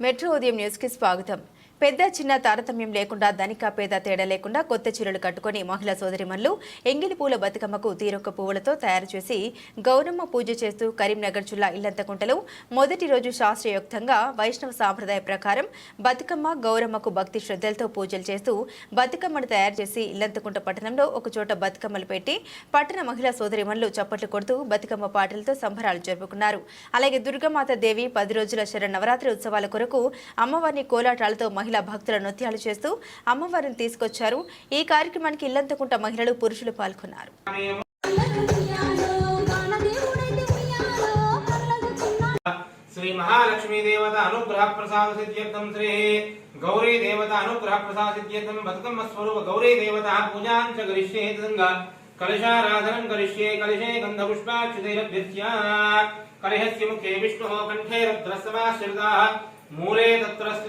Metro ఉదయం న్యూస్కి స్వాగతం పెద్ద చిన్న తారతమ్యం లేకుండా ధనిక పేద తేడా లేకుండా కొత్త చీరలు కట్టుకొని మహిళా సోదరిమణులు ఎంగిలి పూల బతుకమ్మకు తీరొక్క పువ్వులతో తయారు చేసి గౌరమ్మ పూజ చేస్తూ కరీంనగర్ జిల్లా ఇల్లంతకుంటలో మొదటి రోజు శాస్త్రయుక్తంగా వైష్ణవ సాంప్రదాయ ప్రకారం బతుకమ్మ గౌరమ్మకు భక్తి శ్రద్ధలతో పూజలు చేస్తూ బతుకమ్మను తయారు చేసి ఇల్లంతకుంట పట్టణంలో ఒకచోట బతుకమ్మలు పెట్టి పట్టణ మహిళా సోదరిమణులు చప్పట్లు కొడుతూ బతుకమ్మ పాటలతో సంబరాలు జరుపుకున్నారు. అలాగే దుర్గామాత దేవి పది రోజుల శర నవరాత్రి ఉత్సవాల కొరకు అమ్మవారిని కోలాటాలతో మహిళ భక్తుల నృత్యాలు చేస్తూ అమ్మవారిని తీసుకొచ్చారు. ఈ కార్యక్రమానికి ఇల్లంతకుంట మహిళలు పురుషులు పాల్గొన్నారు. శ్రీ మహాలక్ష్మీ దేవత అనుగ్రహ ప్రసాద సిద్ధ్యర్థం శ్రీ గౌరీ దేవత అనుగ్రహ ప్రసాద సిద్ధ్యర్థం బతుకమ్మ స్వరూప గౌరీ దేవత పూజాం చ కరిష్యే తదంగా కలశారాధనం కరిష్యే కలశే గంధ పుష్పాచ్యుతైరభ్యస్య కలహస్య ముఖే విష్ణుః కంఠే రుద్రస్తమాశ్రితాः మూలే తత్రస్తి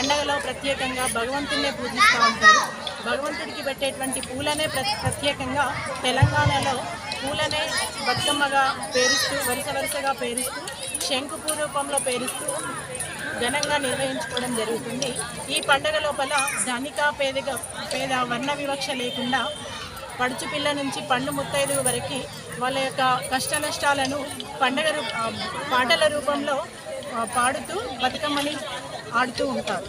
పండగలో ప్రత్యేకంగా భగవంతుడినే పూజిస్తూ ఉంటారు. భగవంతుడికి పెట్టేటువంటి పూలనే ప్ర- ప్రత్యేకంగా తెలంగాణలో పూలనే బతుకమ్మగా పేరుస్తూ వరుస వరుసగా పేరుస్తూ శంకుపూ రూపంలో పేరుస్తూ ఘనంగా నిర్వహించుకోవడం జరుగుతుంది. ఈ పండగ లోపల ధనిక పేదగా పేద వర్ణ వివక్ష లేకుండా పడుచు పిల్ల నుంచి పండు ముత్తైదు వరకు వాళ్ళ యొక్క కష్ట నష్టాలను పండగ రూ- పాటల రూపంలో పాడుతూ బతుకమ్మని ఆడుతూ ఉంటారు.